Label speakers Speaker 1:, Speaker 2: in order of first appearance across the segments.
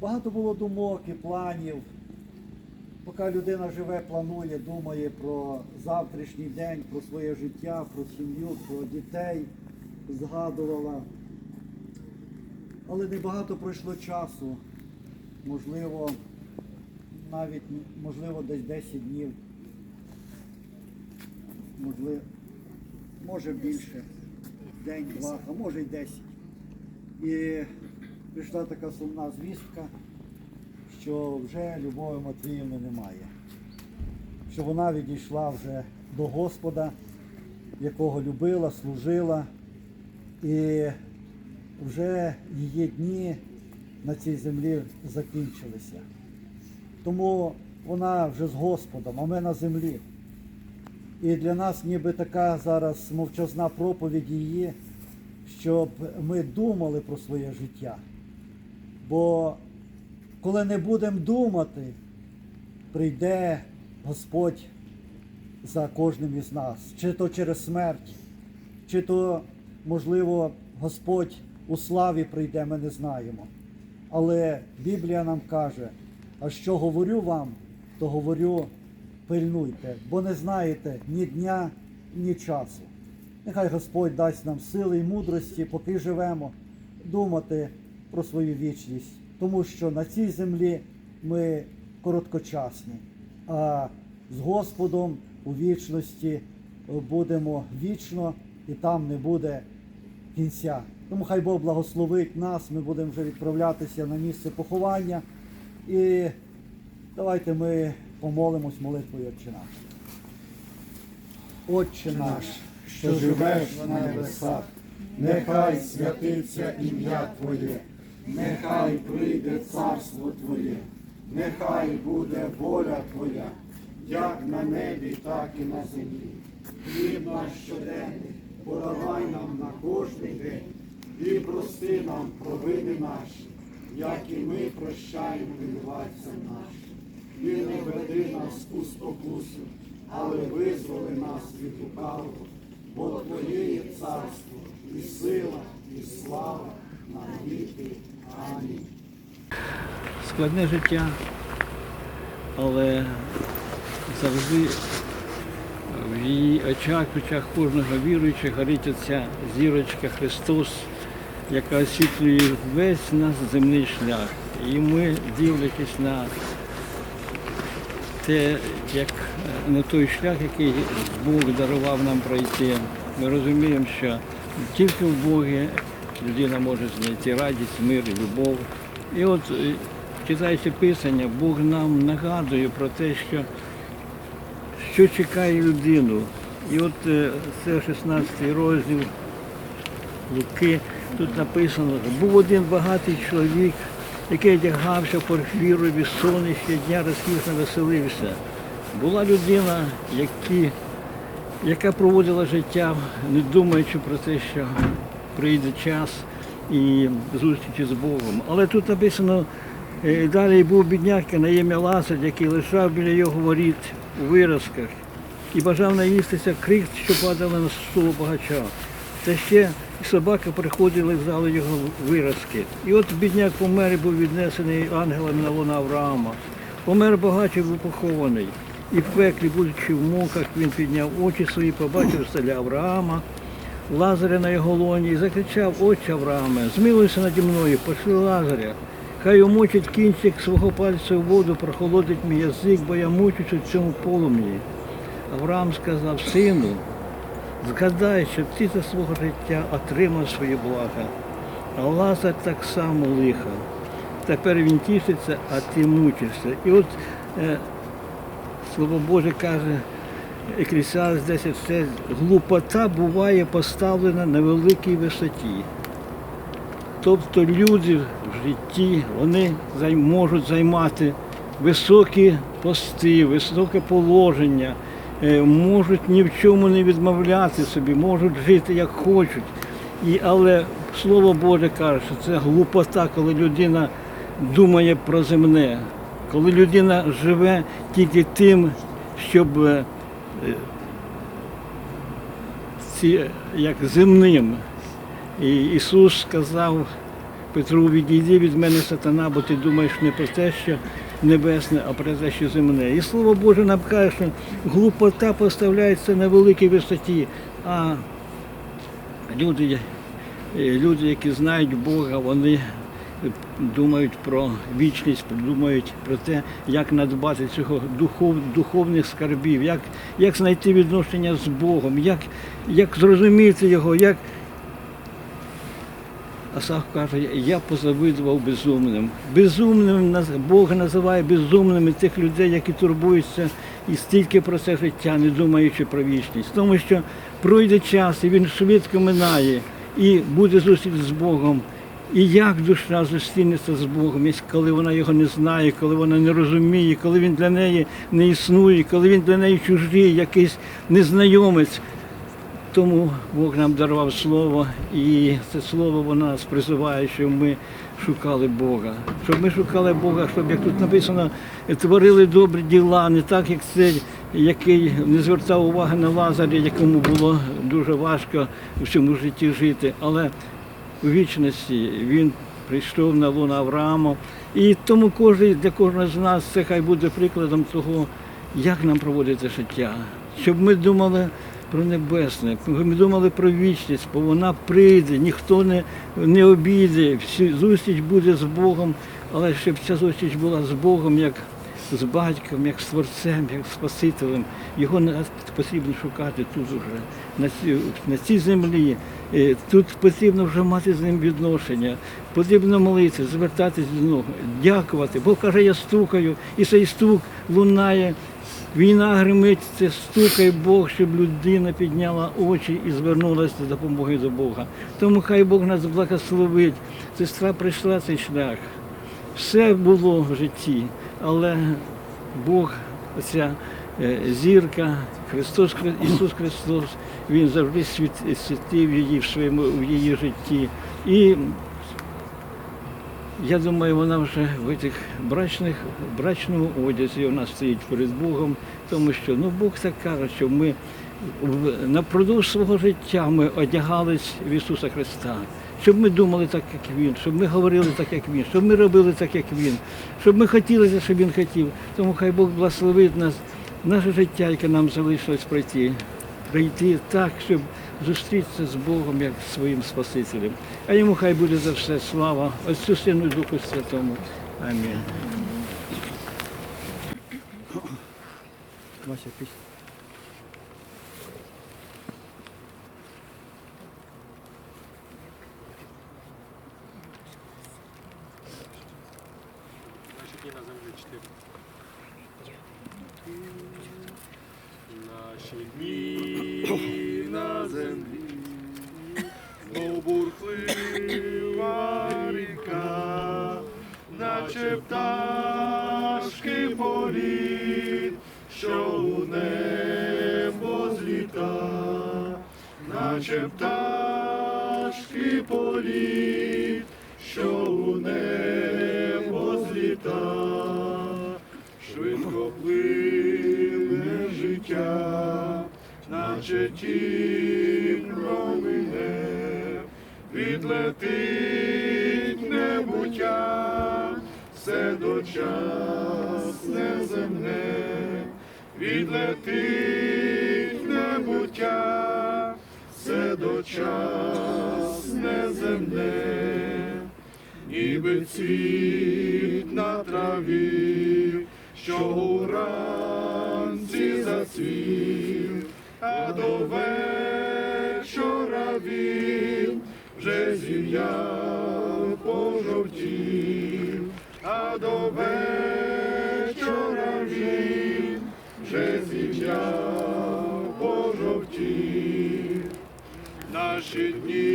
Speaker 1: Багато було думок і планів. Поки людина живе, планує, думає про завтрашній день, про своє життя, про сім'ю, про дітей, згадувала. Але небагато пройшло часу. Можливо, навіть можливо десь 10 днів. Можливо, може більше. День, два, а може й 10. І прийшла така сумна звістка, що вже Любові Матвіївни немає. Що вона відійшла вже до Господа, якого любила, служила, і вже її дні на цій землі закінчилися. Тому вона вже з Господом, а ми на землі. І для нас ніби така зараз мовчазна проповідь її, щоб ми думали про своє життя. Бо коли не будемо думати, прийде Господь за кожним із нас, чи то через смерть, чи то, можливо, Господь у славі прийде, ми не знаємо. Але Біблія нам каже, а що говорю вам, то говорю, пильнуйте, бо не знаєте ні дня, ні часу. Нехай Господь дасть нам сили і мудрості, поки живемо, думати про свою вічність, тому що на цій землі ми короткочасні, а з Господом у вічності будемо вічно і там не буде кінця. Тому хай Бог благословить нас, ми будемо вже відправлятися на місце поховання. І давайте ми помолимось молитвою Отче наш. Отче наш,
Speaker 2: що живеш на небесах, нехай святиться ім'я Твоє, нехай прийде царство Твоє, нехай буде воля Твоя, як на небі, так і на землі. Хліб наш щоденний, подавай нам на кожний день. І прости нам провини наші, як і ми прощаємо винуватцям нашим. І не веди нас у спокусу, але визволи нас від лукавого, бо Твоє є царство, і сила, і слава на віки. Амінь.
Speaker 3: складне життя, але завжди в її очах, в очах кожного віруючого горить оця зірочка Христос, яка освітлює весь наш земний шлях. І ми, дивлячись на те, як е, на той шлях, який Бог дарував нам пройти, ми розуміємо, що тільки в Богі людина може знайти радість, мир любов. І от, е, читаючи Писання, Бог нам нагадує про те, що, що чекає людину. І от е, це 16 розділ Луки, тут написано, був один багатий чоловік, який одягався порфірові сонячні дня розкішно веселився. Була людина, які, яка проводила життя, не думаючи про те, що прийде час і зустрічі з Богом. Але тут написано, е, далі був бідняк на ім'я Лазар, який лежав біля його воріт у виразках і бажав наїстися крик, що падали на столу багача. Та ще і собаки приходили в залу його виразки. І от бідняк помер і був віднесений ангелами на луна Авраама. Помер багач і був похований. І в пеклі, будучи в муках, він підняв очі свої, побачив стеля Авраама, Лазаря на його лоні і закричав, Отче Аврааме, змилуйся наді мною, пошли Лазаря. Хай умочить кінчик свого пальця в воду, прохолодить мій язик, бо я мучусь у цьому полум'ї. Авраам сказав, сину, згадай, що ти за свого життя отримав свої блага, а Лазар так само лиха. Тепер він тішиться, а ти мучишся. І от е, Слово Боже каже, Еклісіас 10, це глупота буває поставлена на великій висоті. Тобто люди в житті вони можуть займати високі пости, високе положення, можуть ні в чому не відмовляти собі, можуть жити як хочуть. І, але Слово Боже каже, що це глупота, коли людина думає про земне, коли людина живе тільки тим, щоб е, ці, як земним, І Ісус сказав Петру, відійди від мене сатана, бо ти думаєш не про те, що небесне, а про те, що земне. І Слово Боже нам каже, що глупота поставляється на великій висоті, а люди, е, люди, які знають Бога, вони думають про вічність, думають про те, як надбати цього духов, духовних скарбів, як, як знайти відношення з Богом, як, як зрозуміти його, як Асaf каже, я позавидував безумним. Безумним Бог називає безумними тих людей, які турбуються і стільки про це життя, не думаючи про вічність. Тому що пройде час, і він швидко минає, і буде зустріч з Богом. І як душа зустрінеться з Богом, коли вона його не знає, коли вона не розуміє, коли він для неї не існує, коли він для неї чужий, якийсь незнайомець. Тому Бог нам дарував слово, і це слово воно нас призиває, щоб ми шукали Бога. Щоб ми шукали Бога, щоб, як тут написано, творили добрі діла, не так, як цей, який не звертав уваги на Лазаря, якому було дуже важко в цьому житті жити. Але у вічності він прийшов на луну Авраама. І тому кожен, для кожного з нас це хай буде прикладом того, як нам проводити життя. Щоб ми думали про небесне, ми думали про вічність, бо вона прийде, ніхто не, не обійде, всі- зустріч буде з Богом, але щоб ця зустріч була з Богом, як з батьком, як з творцем, як Спасителем. Його не потрібно шукати тут уже, на цій, на цій землі. Е, Тут потрібно вже мати з ним відношення, потрібно молитися, звертатись до нього, дякувати. Бог каже, я стукаю, і цей стук лунає. Війна гримить, це стукає Бог, щоб людина підняла очі і звернулася до допомоги до Бога. Тому хай Бог нас благословить. Сестра прийшла цей шлях. Все було в житті, але Бог, оця е, зірка, Христос, Ісус Христос, Він завжди світив її в своєму в її житті. І я думаю, вона вже в цих брачних, брачному одязі вона стоїть перед Богом, тому що ну, Бог так каже, що ми напродовж свого життя ми одягались в Ісуса Христа, щоб ми думали так, як Він, щоб ми говорили так, як Він, щоб ми робили так, як Він, щоб ми хотіли, те, що Він хотів. Тому хай Бог благословить нас, наше життя, яке нам залишилось пройти, прийти так, щоб зустрітися з Богом як своїм Спасителем. А йому хай буде за все слава, Отцю Сину і Духу Святому. Амінь.
Speaker 1: Вася, пісня.
Speaker 4: На землі чотири. Наші дні на землі, мов бурхлива ріка, наче пташки політ, що у небо зліта, наче пташки політ, що у тінь промине, відлетить небуття, все дочасне земне, відлетить небуття, все дочасне земне. Ніби цвіт на траві, що уранці зацвів, а до вечора він вже зім'я пожовтів, а до вечора він вже зім'я пожовтів. Наші дні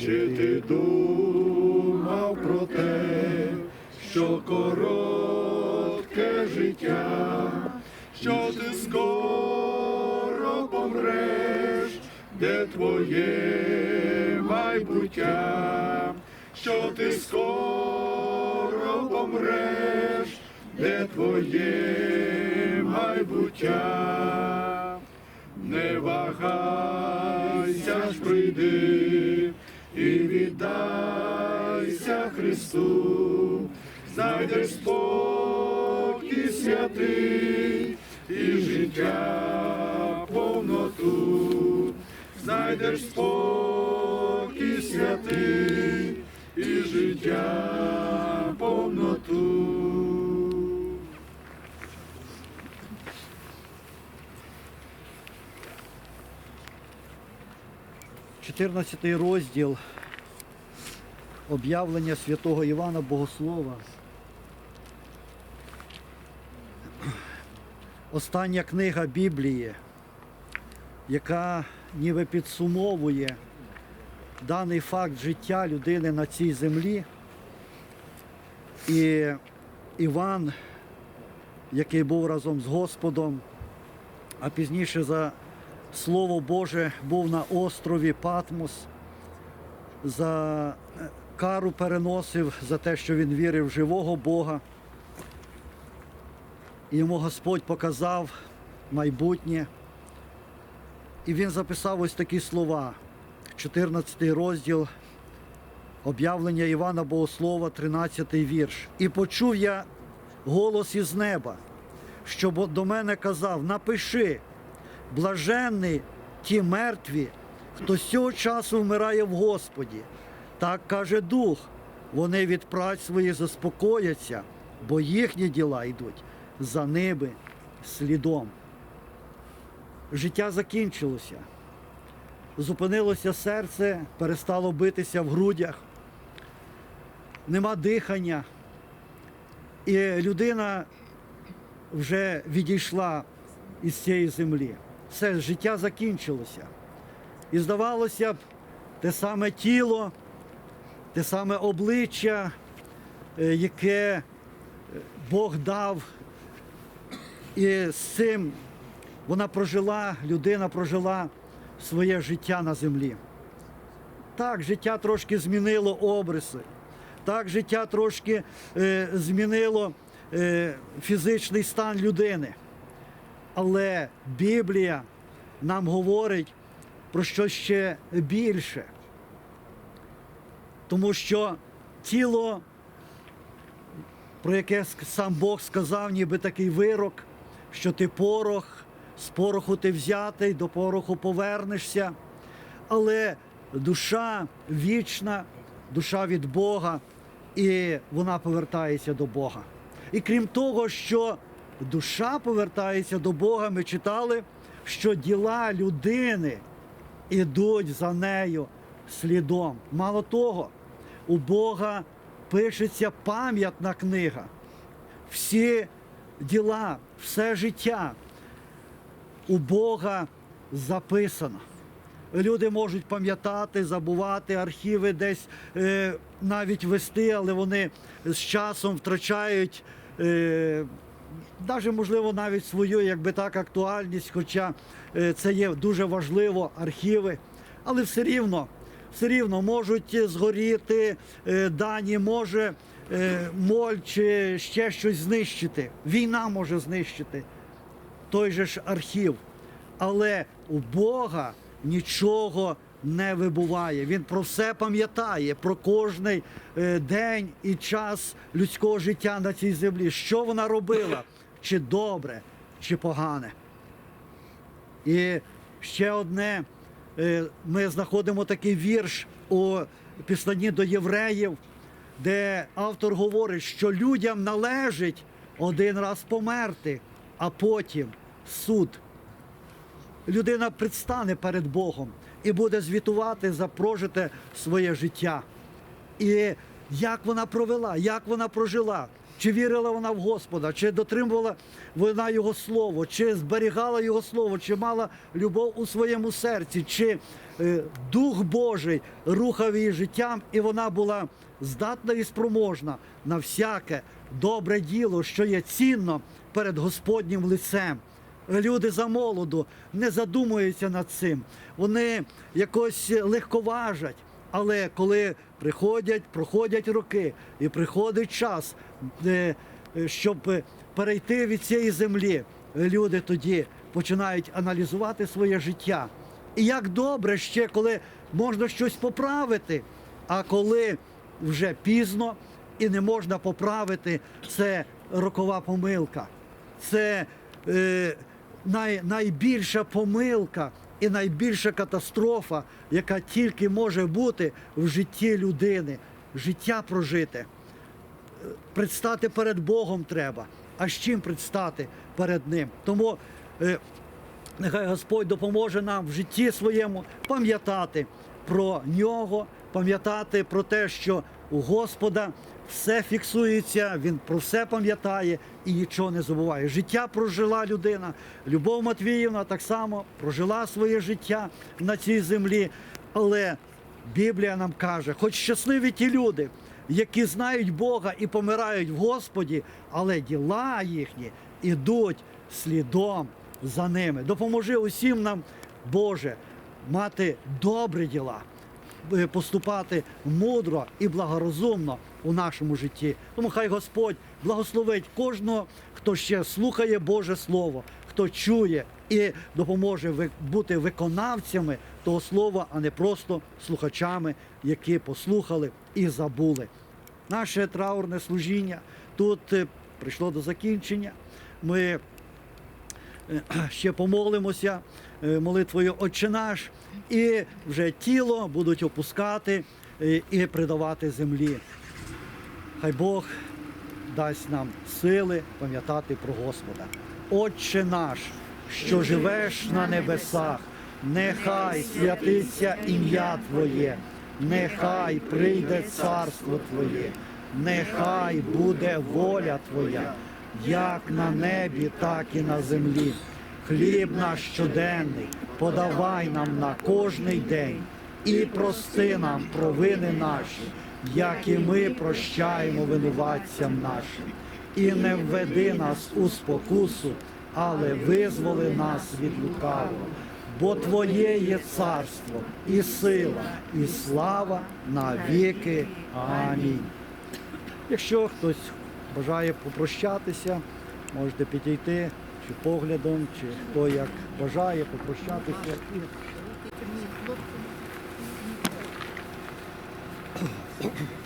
Speaker 4: Чи ти думав про те, що коротке життя, що ти скоро помреш, де твоє майбуття, що ти скоро помреш, де твоє майбуття, не вагайся ж прийди і віддайся Христу, знайдеш спокій святий і життя повноту, знайдеш спокій святий і життя повноту.
Speaker 1: 14 розділ об'явлення святого Івана Богослова. Остання книга Біблії, яка ніби підсумовує даний факт життя людини на цій землі. І Іван, який був разом з Господом, а пізніше за Слово Боже був на острові Патмос, за е, кару переносив за те, що він вірив в живого Бога. Йому Господь показав майбутнє. І він записав ось такі слова, 14 розділ об'явлення Івана Богослова, 13 вірш. І почув я голос із неба, що до мене казав: напиши, блаженні ті мертві, хто з цього часу вмирає в Господі. Так каже Дух, вони від праць своїх заспокояться, бо їхні діла йдуть за ними слідом. Життя закінчилося. Зупинилося серце, перестало битися в грудях, нема дихання. І людина вже відійшла із цієї землі. Все, життя закінчилося. І здавалося б, те саме тіло, те саме обличчя, е, яке е, Бог дав. І з цим вона прожила, людина прожила своє життя на землі. Так, життя трошки змінило обриси. Так, життя трошки е, змінило е, фізичний стан людини. Але Біблія нам говорить про щось ще більше. Тому що тіло, про яке сам Бог сказав, ніби такий вирок, що ти порох, з пороху ти взятий, до пороху повернешся. Але душа вічна, душа від Бога, і вона повертається до Бога. І крім того, що душа повертається до Бога, ми читали, що діла людини ідуть за нею слідом. Мало того, у Бога пишеться пам'ятна книга. Всі діла, все життя у Бога записано. Люди можуть пам'ятати, забувати архіви десь е, навіть вести, але вони з часом втрачають, е, навіть, можливо, навіть свою, якби так, актуальність, хоча е, це є дуже важливо, архіви, але все рівно, все рівно можуть згоріти е, дані, може е, моль чи ще щось знищити. Війна може знищити той же ж архів. Але у Бога нічого не вибуває. Він про все пам'ятає, про кожний е, день і час людського життя на цій землі. Що вона робила, чи добре, чи погане. І ще одне, е, ми знаходимо такий вірш у післанні до євреїв, де автор говорить, що людям належить один раз померти, а потім суд. Людина предстане перед Богом і буде звітувати за прожите своє життя. І як вона провела, як вона прожила, чи вірила вона в Господа, чи дотримувала вона Його Слово, чи зберігала Його Слово, чи мала любов у своєму серці, чи е, Дух Божий рухав її життям, і вона була здатна і спроможна на всяке добре діло, що є цінно перед Господнім лицем. Люди за молоду не задумуються над цим. Вони якось легковажать. Але коли приходять, проходять роки і приходить час, е, е, щоб перейти від цієї землі, люди тоді починають аналізувати своє життя. І як добре ще, коли можна щось поправити, а коли вже пізно і не можна поправити, це рокова помилка. Це е, най, найбільша помилка і найбільша катастрофа, яка тільки може бути в житті людини. Життя прожити. Предстати перед Богом треба. А з чим предстати перед Ним? Тому е, нехай Господь допоможе нам в житті своєму пам'ятати про нього, пам'ятати про те, що у Господа все фіксується, він про все пам'ятає і нічого не забуває. Життя прожила людина. Любов Матвіївна так само прожила своє життя на цій землі. Але Біблія нам каже, хоч щасливі ті люди, які знають Бога і помирають в Господі, але діла їхні ідуть слідом за ними. Допоможи усім нам, Боже, мати добрі діла, е, поступати мудро і благорозумно у нашому житті. Тому хай Господь благословить кожного, хто ще слухає Боже Слово, хто чує і допоможе бути виконавцями того слова, а не просто слухачами, які послухали і забули. Наше траурне служіння тут е, прийшло до закінчення. Ми е, ще помолимося е, молитвою Отче наш, і вже тіло будуть опускати і придавати землі. Хай Бог дасть нам сили пам'ятати про Господа. Отче наш, що живеш на небесах, нехай святиться ім'я Твоє, нехай прийде царство Твоє, нехай буде воля Твоя, як на небі, так і на землі. Хліб наш щоденний подавай нам на кожний день і прости нам провини наші, як і ми прощаємо винуватцям нашим. І не введи нас у спокусу, але визволи нас від лукавого. Бо Твоє є царство, і сила, і слава на віки. Амінь. Якщо хтось бажає попрощатися, можете підійти чи поглядом, чи хто як бажає попрощатися. Thank you.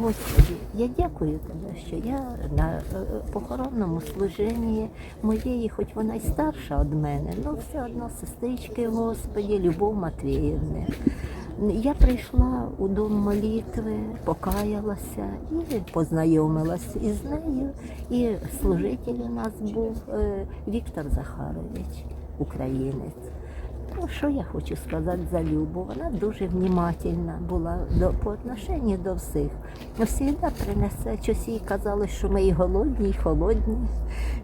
Speaker 5: Господи, я дякую тобі, що я на е, похоронному служенні моєї, хоч вона й старша від мене, але все одно сестрички Господі, Любов Матвіївни. Я прийшла у дом молитви, покаялася і познайомилась із нею. І служитель у нас був е, Віктор Захарович, українець. Ну, що я хочу сказати за Любу? Вона дуже внімательна була до, по отношенню до всіх. Всігда принесе, щось їй казали, що ми і голодні, і холодні.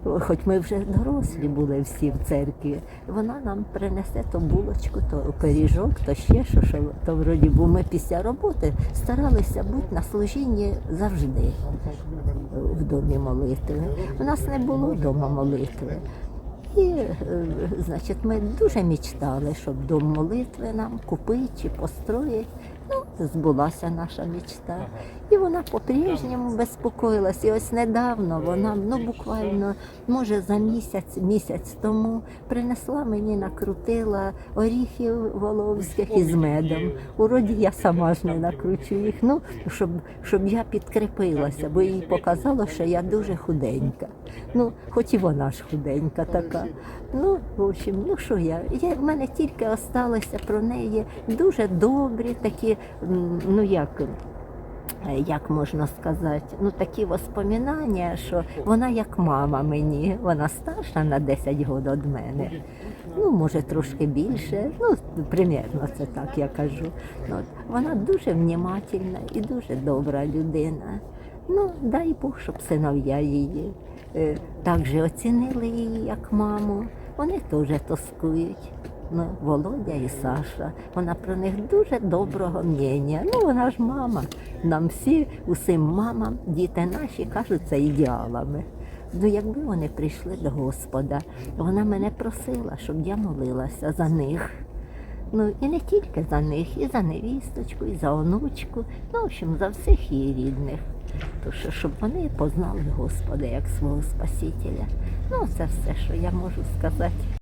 Speaker 5: Хоч ми вже дорослі були всі в церкві. Вона нам принесе то булочку, то пиріжок, то ще що, що то вроді, бо ми після роботи старалися бути на служінні завжди в домі молитви. У нас не було дома молитви. І, е, значить, ми дуже мечтали, щоб дом молитви нам купити чи построїти. Ну, збулася наша мечта. І вона по-прежньому безпокоїлась. І ось недавно вона, ну буквально, може за місяць, місяць тому принесла мені, накрутила оріхів воловських із медом. Уроді я сама ж не накручу їх, ну, щоб, щоб я підкріпилася, бо їй показало, що я дуже худенька. Ну, хоч і вона ж худенька така. Ну, в общем, ну що я? я в мене тільки осталося про неї дуже добрі такі, ну як. Е, Як можна сказати, ну такі воспоминання, що вона як мама мені, вона старша на 10 років від мене. Ну, може, трошки більше, ну, примірно це так я кажу. Ну, От, вона дуже внімательна і дуже добра людина. Ну, дай Бог, щоб синов'я її е, так же оцінили її як маму. Вони теж тоскують. Ну, Володя і Саша. Вона про них дуже доброго мнення. Ну, вона ж мама. Нам всі, усім мамам, діти наші кажуться ідеалами. Ну, якби вони прийшли до Господа, вона мене просила, щоб я молилася за них. Ну і не тільки за них, і за невісточку, і за онучку, ну, в общем, за всіх її рідних. То що, щоб вони познали Господа як свого Спасителя. Ну, це все, що я можу сказати.